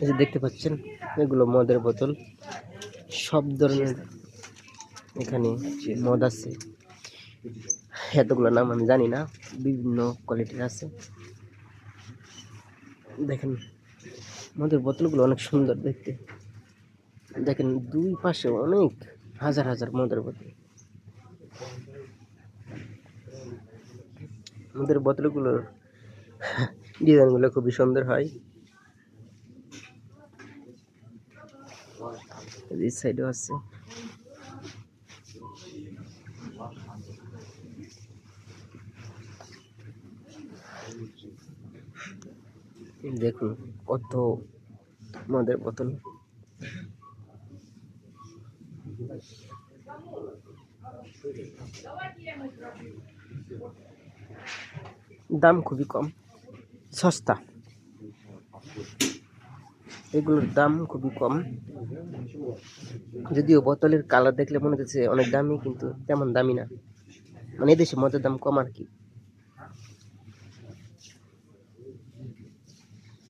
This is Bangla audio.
এই যে দেখতে পাচ্ছেন, এগুলো মদের বোতল। সব ধরনের এখানে মদ আছে। এতগুলো নাম আমি জানি না, বিভিন্ন কোয়ালিটির আছে। দেখেন, মদের বোতলগুলো অনেক সুন্দর দেখতে। দেখেন, দুই পাশে অনেক হাজার হাজার মদের বোতল। মদের বোতলগুলোর ডিজাইনগুলো খুবই সুন্দর হয়। এই সাইডেও আছে দেখুন কত মদের বোতল। দাম খুবই কম। সস্তা। এগুলোর দাম খুবই কম। যদিও বোতলের কালার দেখলে মনে হচ্ছে অনেক দামি, কিন্তু তেমন দামি না। মানে এদেশে মদের দাম কম আর কি।